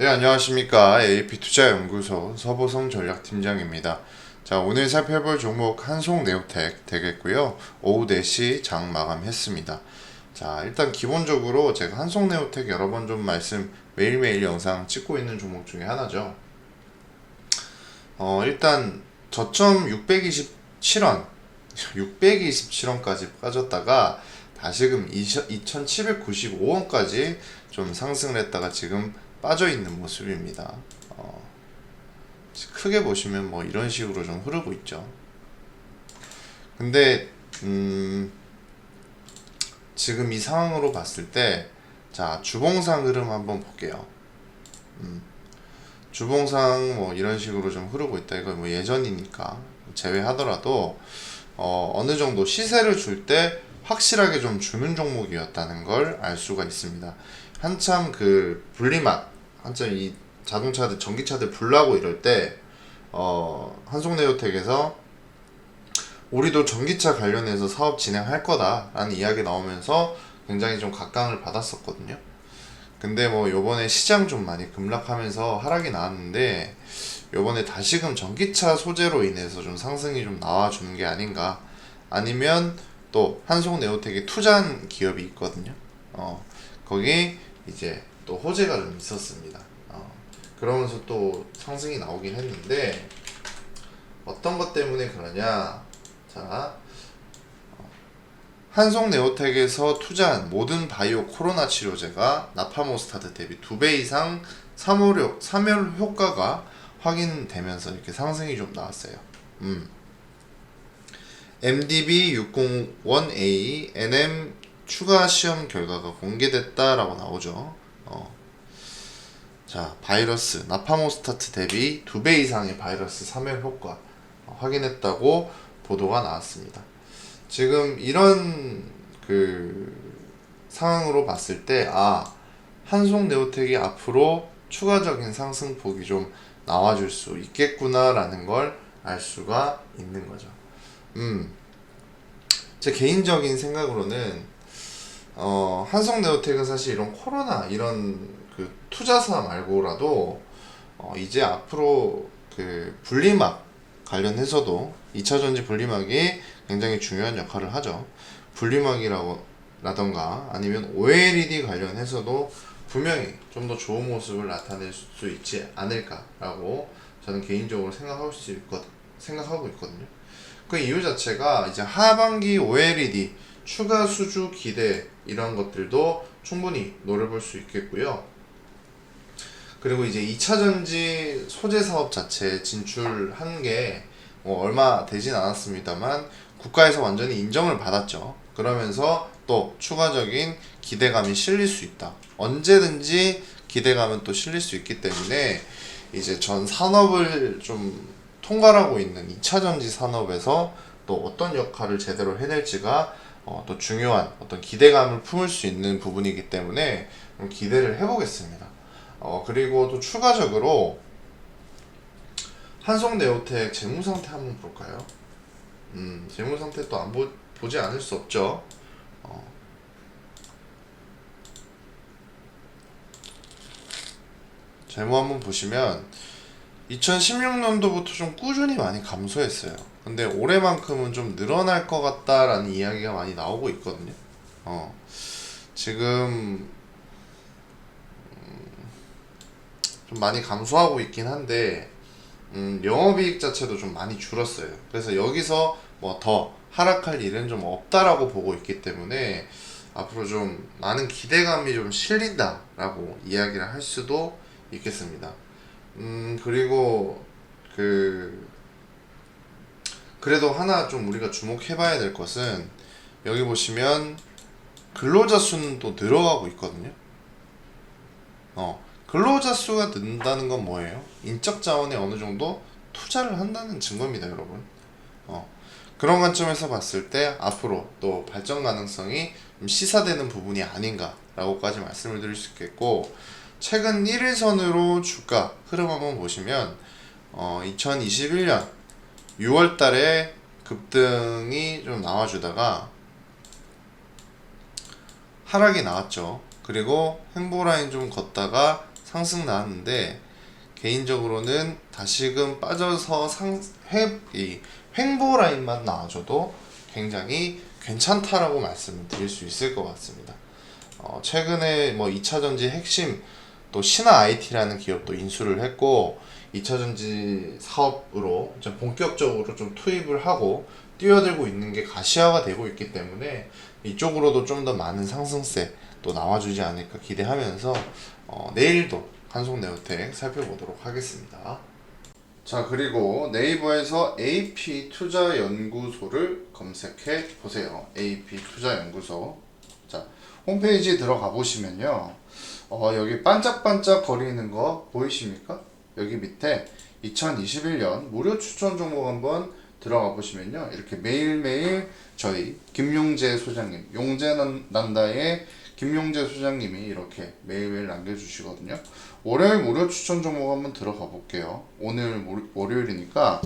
네, 안녕하십니까. AP투자연구소 서보성 전략팀장입니다. 자, 오늘 살펴볼 종목 한송 네오텍 되겠고요. 오후 4시 장 마감했습니다. 자, 일단 기본적으로 제가 한송 네오텍 여러 번 좀 말씀 매일매일 영상 찍고 있는 종목 중에 하나죠. 어, 일단 저점 627원, 627원까지 빠졌다가 다시금 2795원까지 좀 상승을 했다가 지금 빠져 있는 모습입니다. 어, 크게 보시면 뭐 이런 식으로 좀 흐르고 있죠. 근데 음, 지금 이 상황으로 봤을 때, 자 주봉상 흐름 한번 볼게요. 음, 주봉상 뭐 이런 식으로 좀 흐르고 있다. 이거 뭐 예전이니까 제외하더라도 어, 어느 정도 시세를 줄 때 확실하게 좀 주는 종목이었다는 걸 알 수가 있습니다. 한참 그 분리막, 한참 이 자동차들, 전기차들 불나고 이럴 때, 어, 한송네오텍에서 우리도 전기차 관련해서 사업 진행할 거다라는 이야기 나오면서 굉장히 좀 각광을 받았었거든요. 근데 뭐 요번에 시장 좀 많이 급락하면서 하락이 나왔는데 요번에 다시금 전기차 소재로 인해서 좀 상승이 좀 나와주는 게 아닌가 아니면 또 한송네오텍에 투자한 기업이 있거든요. 어, 거기 이제 또 호재가 좀 있었습니다. 어, 그러면서 또 상승이 나오긴 했는데 어떤 것 때문에 그러냐? 자, 어, 한송네오텍에서 투자한 모든 바이오 코로나 치료제가 나파모스타드 대비 두배 이상 삼월, 삼열 효과가 확인되면서 이렇게 상승이 좀 나왔어요. 음. MDB601A NM 추가 시험 결과가 공개됐다라고 나오죠. 어. 자, 바이러스 나파모스타트 대비 두배 이상의 바이러스 사멸 효과 어, 확인했다고 보도가 나왔습니다. 지금 이런 그 상황으로 봤을 때 아, 한송 네오텍이 앞으로 추가적인 상승폭이 좀 나와줄 수 있겠구나라는 걸 알 수가 있는 거죠. 음, 제 개인적인 생각으로는 어, 한성네오텍은 사실 이런 코로나 이런 그 투자사 말고라도 어, 이제 앞으로 그 분리막 관련해서도 2차 전지 분리막이 굉장히 중요한 역할을 하죠. 분리막이라고 라던가 아니면 OLED 관련해서도 분명히 좀 더 좋은 모습을 나타낼 수 있지 않을까라고 저는 개인적으로 생각하고 수 있거, 생각하고 있거든요. 그 이유 자체가 이제 하반기 OLED 추가 수주 기대 이런 것들도 충분히 노려볼 수 있겠고요. 그리고 이제 2차 전지 소재 사업 자체 진출한 게 뭐 얼마 되진 않았습니다만 국가에서 완전히 인정을 받았죠. 그러면서 또 추가적인 기대감이 실릴 수 있다. 언제든지 기대감은 또 실릴 수 있기 때문에 이제 전 산업을 좀 통괄하고 있는 2차 전지 산업에서 또 어떤 역할을 제대로 해낼지가 어, 또 중요한 어떤 기대감을 품을 수 있는 부분이기 때문에 좀 기대를 해보겠습니다. 어, 그리고 또 추가적으로 한송네오텍 재무 상태 한번 볼까요? 음, 재무 상태 또 안 보지 않을 수 없죠. 어. 재무 한번 보시면 2016년도부터 좀 꾸준히 많이 감소했어요. 근데 올해만큼은 좀 늘어날 것 같다라는 이야기가 많이 나오고 있거든요. 어, 지금 음, 좀 많이 감소하고 있긴 한데 음, 영업이익 자체도 좀 많이 줄었어요. 그래서 여기서 뭐 더 하락할 일은 좀 없다라고 보고 있기 때문에 앞으로 좀 많은 기대감이 좀 실린다라고 이야기를 할 수도 있겠습니다. 음, 그리고 그 그래도 하나 좀 우리가 주목해봐야 될 것은 여기 보시면 근로자 수는 또 늘어가고 있거든요. 어, 근로자 수가 는다는 건 뭐예요? 인적 자원에 어느 정도 투자를 한다는 증거입니다, 여러분. 어, 그런 관점에서 봤을 때 앞으로 또 발전 가능성이 좀 시사되는 부분이 아닌가라고까지 말씀을 드릴 수 있겠고 최근 1일선으로 주가 흐름 한번 보시면 어, 2021년 6월 달에 급등이 좀 나와주다가 하락이 나왔죠. 그리고 횡보라인 좀 걷다가 상승 나왔는데 개인적으로는 다시금 빠져서 상, 회, 이 횡보 라인만 나와줘도 굉장히 괜찮다라고 말씀을 드릴 수 있을 것 같습니다. 어, 최근에 뭐 2차전지 핵심 또 신화 IT라는 기업도 인수를 했고 2차전지 사업으로 좀 본격적으로 좀 투입을 하고 뛰어들고 있는 게 가시화가 되고 있기 때문에 이쪽으로도 좀 더 많은 상승세 또 나와주지 않을까 기대하면서 어, 내일도 한송네오텍 살펴보도록 하겠습니다. 자 그리고 네이버에서 AP 투자 연구소를 검색해 보세요. AP 투자 연구소. 자 홈페이지 들어가 보시면요. 어, 여기 반짝반짝 거리는 거 보이십니까? 여기 밑에 2021년 무료 추천 종목 한번 들어가 보시면요. 이렇게 매일매일 저희 김용재 소장님, 용재 난다의 김용재 소장님이 이렇게 매일매일 남겨주시거든요. 월요일 무료 추천 종목 한번 들어가 볼게요. 오늘 모- 월요일이니까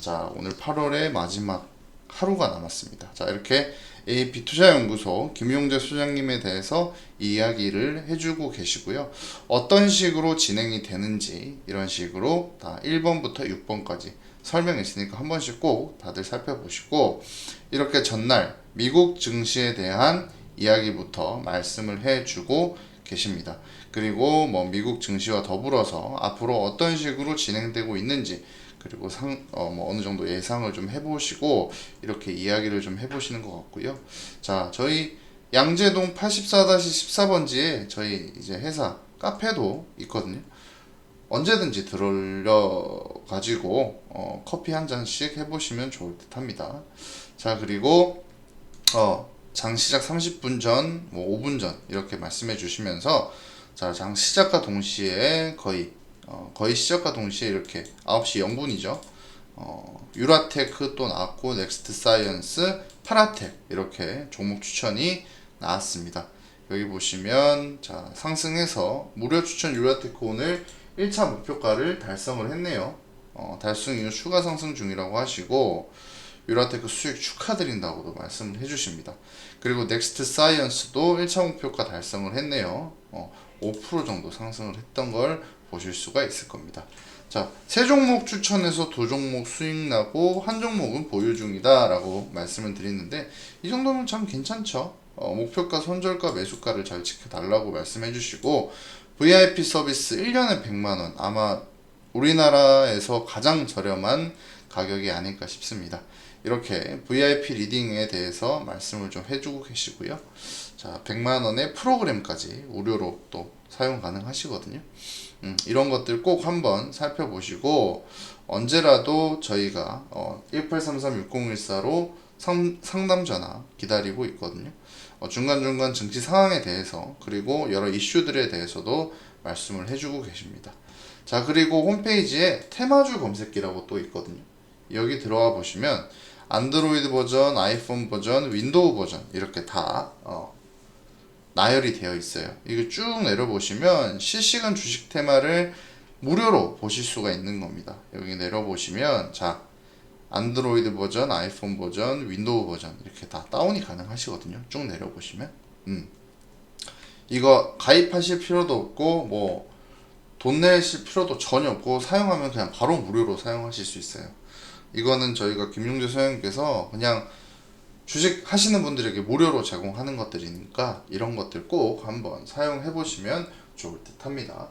자 오늘 8월의 마지막 하루가 남았습니다. 자 이렇게 AP 투자연구소 김용재 소장님에 대해서 이야기를 해주고 계시고요. 어떤 식으로 진행이 되는지 이런 식으로 다 1번부터 6번까지 설명했으니까 한 번씩 꼭 다들 살펴보시고 이렇게 전날 미국 증시에 대한 이야기부터 말씀을 해주고 계십니다. 그리고 뭐 미국 증시와 더불어서 앞으로 어떤 식으로 진행되고 있는지 그리고 상, 어, 뭐 어느 정도 예상을 좀 해보시고 이렇게 이야기를 좀 해보시는 것 같고요. 자, 저희 양재동 84-14번지에 저희 이제 회사 카페도 있거든요. 언제든지 들어려 가지고 어, 커피 한 잔씩 해보시면 좋을 듯 합니다. 자 그리고 어, 장 시작 30분 전, 뭐 5분 전 이렇게 말씀해 주시면서 자 장 시작과 동시에 거의 어, 거의 시작과 동시에 이렇게 9시 0분이죠. 어, 유라테크 또 나왔고 넥스트 사이언스, 파라텍 이렇게 종목 추천이 나왔습니다. 여기 보시면 자 상승해서 무료 추천 유라테크 오늘 1차 목표가를 달성을 했네요. 어, 달성 이후 추가 상승 중이라고 하시고 유라테크 수익 축하드린다고도 말씀을 해주십니다. 그리고 넥스트 사이언스도 1차 목표가 달성을 했네요. 어, 5% 정도 상승을 했던 걸 보실 수가 있을 겁니다. 자, 세 종목 추천해서 두 종목 수익 나고 한 종목은 보유 중이다라고 말씀을 드리는데 이 정도면 참 괜찮죠. 어, 목표가, 손절가, 매수가를 잘 지켜달라고 말씀해 주시고 VIP 서비스 1년에 100만 원 아마 우리나라에서 가장 저렴한 가격이 아닐까 싶습니다. 이렇게 VIP 리딩에 대해서 말씀을 좀 해주고 계시고요. 자, 100만 원의 프로그램까지 무료로 또 사용 가능하시거든요. 음, 이런 것들 꼭 한번 살펴보시고 언제라도 저희가 어, 1833-6014로 상, 상담 전화 기다리고 있거든요. 어, 중간중간 증시 상황에 대해서 그리고 여러 이슈들에 대해서도 말씀을 해주고 계십니다. 자 그리고 홈페이지에 테마주 검색기라고 또 있거든요. 여기 들어와 보시면 안드로이드 버전, 아이폰 버전, 윈도우 버전 이렇게 다 어, 나열이 되어 있어요. 이거 쭉 내려보시면 실시간 주식 테마를 무료로 보실 수가 있는 겁니다. 여기 내려보시면 자 안드로이드 버전, 아이폰 버전, 윈도우 버전 이렇게 다 다운이 가능하시거든요. 쭉 내려보시면 음. 이거 가입하실 필요도 없고 뭐 돈 내실 필요도 전혀 없고 사용하면 그냥 바로 무료로 사용하실 수 있어요. 이거는 저희가 김용재 소장님께서 그냥 주식 하시는 분들에게 무료로 제공하는 것들이니까 이런 것들 꼭 한번 사용해 보시면 좋을 듯 합니다.